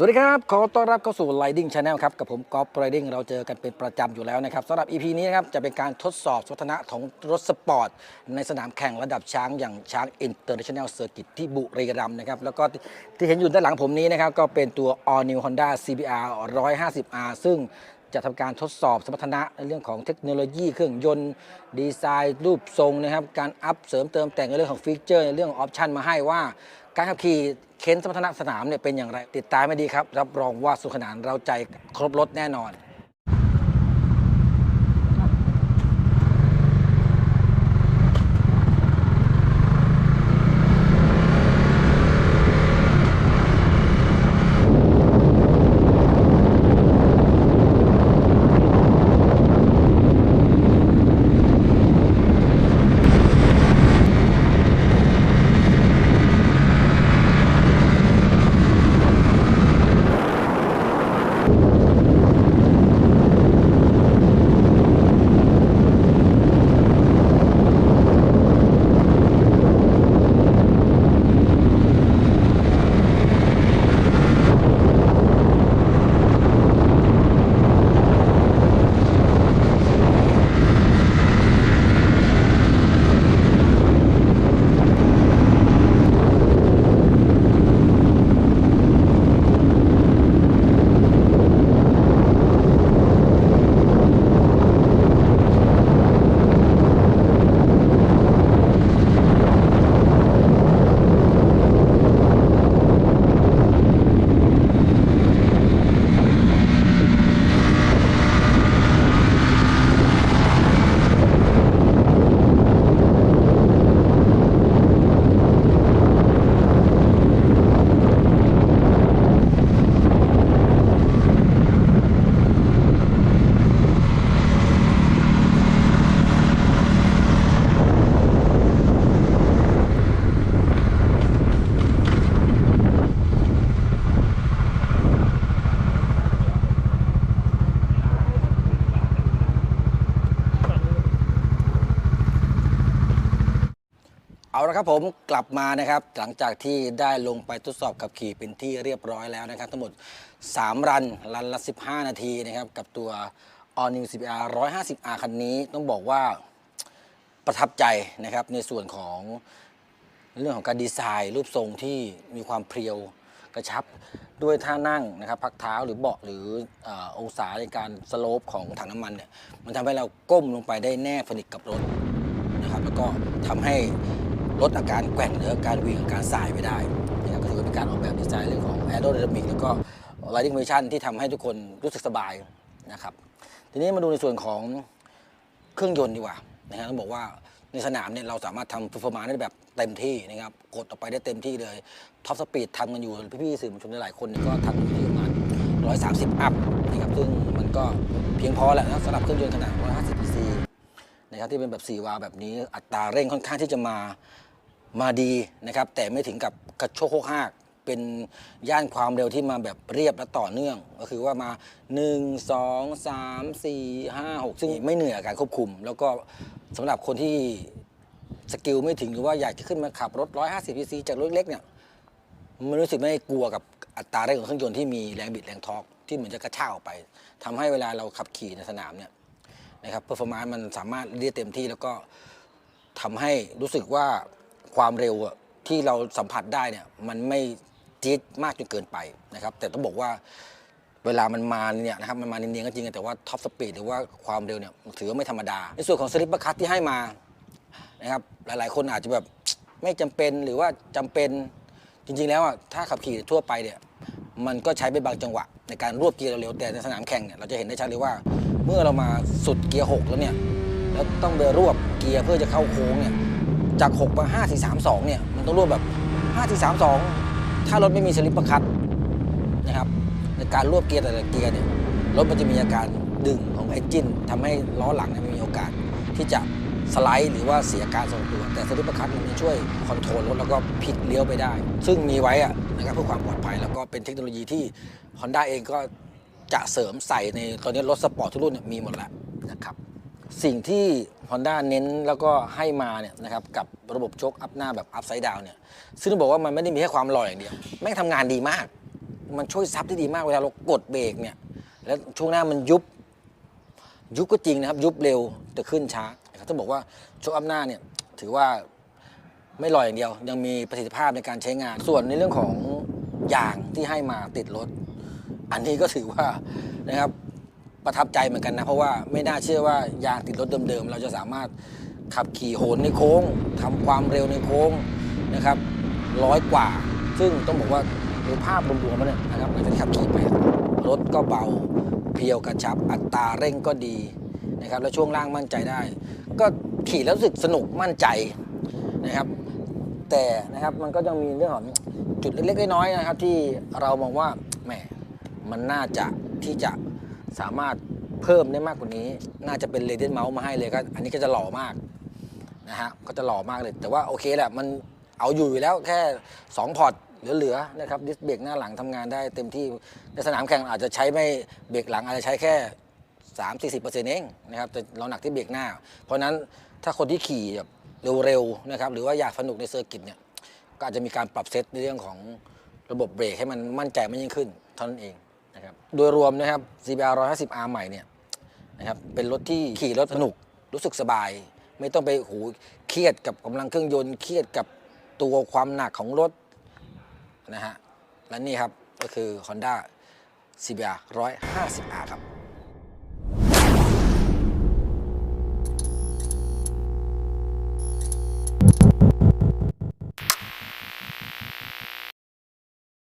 สวัสดีครับ ขอต้อนรับเข้าสู่ Riding Channel ครับ กับผมกอล์ฟ Riding เราเจอกันเป็นประจำอยู่แล้วนะครับสำหรับ EP นี้นะครับ จะเป็นการทดสอบสมรรถนะของรถสปอร์ต ในสนามแข่งระดับช้างอย่างช้าง International Circuit ที่บุรีรัมย์นะครับ แล้วก็ที่เห็นอยู่ด้านหลังผมนี้นะครับ ก็เป็นตัว All New Honda CBR 150R ซึ่งจะทำการทดสอบสมรรถนะในเรื่องของเทคโนโลยีเครื่องยนต์ดีไซน์รูปทรงนะครับ การอัพเสริมเติมแต่งในเรื่องของฟีเจอร์ในเรื่องของออปชันมาให้ว่า การขับขี่เค้นสมรรถนะสนามเนี่ยเป็นอย่างไร ติดตามไม่ดีครับ รับรองว่าสุขสนานเราใจครบรถแน่นอน ละครับผมกลับมานะครับ หลังจากที่ได้ลงไปทดสอบขับขี่เป็นที่เรียบร้อยแล้วนะครับ ทั้งหมด 3 รันรันละ 15 นาทีนะครับ กับตัว All New CBR 150R คันนี้ต้องบอกว่าประทับใจนะครับ ในส่วนของเรื่องของการดีไซน์รูปทรงที่มีความเพรียวกระชับด้วยท่านั่งนะครับพักเท้าหรือเบาะหรือออองศาในการสโลปของถังน้ำมันเนี่ยมันทำให้เราก้มลงไปได้แนบสนิทกับรถนะครับแล้วก็ทำให้ ลดอาการแกว่งหรือการวิ่งการสายไปได้นะครับก็ถือเป็นการออกแบบดีไซน์เรื่องของ aerodynamic แล้วก็ riding motion ที่ทำให้ทุกคนรู้สึกสบายนะครับ ทีนี้มาดูในส่วนของเครื่องยนต์ดีกว่านะฮะต้องบอกว่าในสนามเนี่ยเราสามารถทำ performance ได้แบบเต็มที่นะครับกดออกไปได้เต็มที่เลยท็อปสปีดทำกันอยู่พี่ๆสื่อมวลชนหลายคนเนี่ยก็ทำอยู่ที่ประมาณ130 อัพนะครับซึ่งมันก็เพียงพอแหละนะสำหรับเครื่องยนต์ขนาด 150 cc นะครับที่เป็นแบบ 4 วาล์วแบบนี้อัตราเร่งค่อนข้างที่จะมา มาดีนะครับ แต่ไม่ถึงกับกระโชกโคกหากเป็นย่านความเร็วที่มาแบบเรียบและต่อเนื่อง ก็คือว่ามา 1 2 3 4 5 6 ซึ่งไม่เหนื่อยกับการควบคุม แล้วก็สำหรับคนที่สกิลไม่ถึงหรือว่าอยากจะขึ้นมาขับรถ 150 cc จากรถเล็กเนี่ยมันรู้สึกไม่กลัวกับอัตราเร่งของเครื่องยนต์ที่มีแรงบิดแรงทอร์กที่เหมือนจะกระชากออกไปทำให้เวลาเราขับขี่ในสนามเนี่ยนะครับเปอร์ฟอร์มานซ์มันสามารถเรียกเต็มที่แล้วก็ทำให้รู้สึกว่า ความเร็วที่เราสัมผัสได้เนี่ยมันไม่จี๊ดมากจนเกินไปนะครับ แต่ต้องบอกว่าเวลามันมาเนี่ยนะครับมันมาเนียนๆก็จริงแต่ว่าท็อปสปีดหรือว่าความเร็วเนี่ยถือว่าไม่ธรรมดา ในส่วนของสลิปเปร์คัตที่ให้มานะครับหลายๆ คนอาจจะแบบไม่จำเป็นหรือว่าจำเป็นจริงๆแล้วอะถ้าขับขี่ทั่วไปเนี่ยมันก็ใช้เป็นบางจังหวะ ในการรวบเกียร์เร็วแต่ในสนามแข่งเนี่ยเราจะเห็นได้ชัดเลยว่า เมื่อเรามาสุดเกียร์ 6 แล้วเนี่ยแล้วต้องไปรวบเกียร์เพื่อจะเข้าโค้งเนี่ย จาก6มา5 4 3 2 เนี่ย มันต้องรวบแบบ 5 4 3 2 ถ้ารถไม่มีสลิปปร์คัตนะครับในการรวบเกียร์แต่ละเกียร์เนี่ยรถมันจะมีอาการดึงของเอนจินทำให้ล้อหลังเนี่ยมีโอกาส ที่จะสไลด์หรือว่าเสียการทรงตัว แต่สลิปปร์คัตมันจะช่วยคอนโทรลรถแล้วก็พลิกเลี้ยวไปได้ ซึ่งมีไว้อะนะครับเพื่อความปลอดภัยแล้วก็เป็นเทคโนโลยีที่ Honda เองก็จะเสริมใส่ในตอนนี้รถสปอร์ตทุกรุ่นมีหมดแล้วนะครับ สิ่งที่ Honda เน้นแล้วก็ให้มาเนี่ยนะครับกับระบบโชคอัพหน้าแบบอัพไซด์ดาวเนี่ยซึ่งต้องบอกว่ามันไม่ได้มีแค่ความหล่ออย่างเดียว แม่งทำงานดีมาก มันช่วยซับได้ดีมากเวลาเรากดเบรกเนี่ยแล้วช่วงหน้ามันยุบยุบก็จริงนะครับ ยุบเร็วแต่ขึ้นช้านะครับต้องบอกว่าโชคอัพหน้าเนี่ยถือว่าไม่ลอยอย่างเดียว ยังมีประสิทธิภาพในการใช้งาน ส่วนในเรื่องของยางที่ให้มาติดรถ อันนี้ก็ถือว่านะครับ ประทับใจเหมือนกันนะ เพราะว่าไม่น่าเชื่อว่ายางติดรถเดิมๆ เราจะสามารถขับขี่โหนในโค้งทำความเร็วในโค้งนะครับร้อยกว่า ซึ่งต้องบอกว่าดยภาพรวมๆแล้วเนี่ยนะครับหลังจากที่ขับขี่ไปรถก็เบาเพียวกระชับ อัตราเร่งก็ดีนะครับแล้วช่วงล่างมั่นใจได้ ก็ขี่แล้วรู้สึกสนุกมั่นใจนะครับ แต่นะครับมันก็ยังมีเรื่องของจุดเล็กๆน้อยๆนะครับ ที่เรามองว่าแหมมันน่าจะที่จะ สามารถเพิ่มได้มากกว่านี้ น่าจะเป็นเรเดนเมาส์มาให้เลยก็อันนี้ก็จะหล่อมากนะฮะก็จะหล่อมากเลย แต่ว่าโอเคแหละมันเอาอยู่อยู่แล้วแค่ 2 พอร์ตเหลือๆนะครับดิสเบรกหน้าหลังทำงานได้เต็มที่ในสนามแข่งอาจจะใช้ไม่เบรกหลังอาจจะใช้แค่ 3 4 0เเองนะครับแต่เราหนักที่เบรกหน้า เพราะนั้นถ้าคนที่ขี่แบบเร็วๆนะครับหรือว่าอยากสนุกในเซอร์กิตเนี่ยก็อาจจะมีการปรับเซตในเรื่องของระบบเบรกให้มันมั่นใจมากยิ่งขึ้นเท่านั้นเอง โดยรวมนะครับ CBR 150R ใหม่เนี่ยนะครับเป็นรถที่ขี่รถสนุกรู้สึกสบาย ไม่ต้องไปหูเครียดกับกำลังเครื่องยนต์เครียดกับตัวความหนักของรถนะฮะและนี่ครับก็คือ Honda CBR 150R ครับ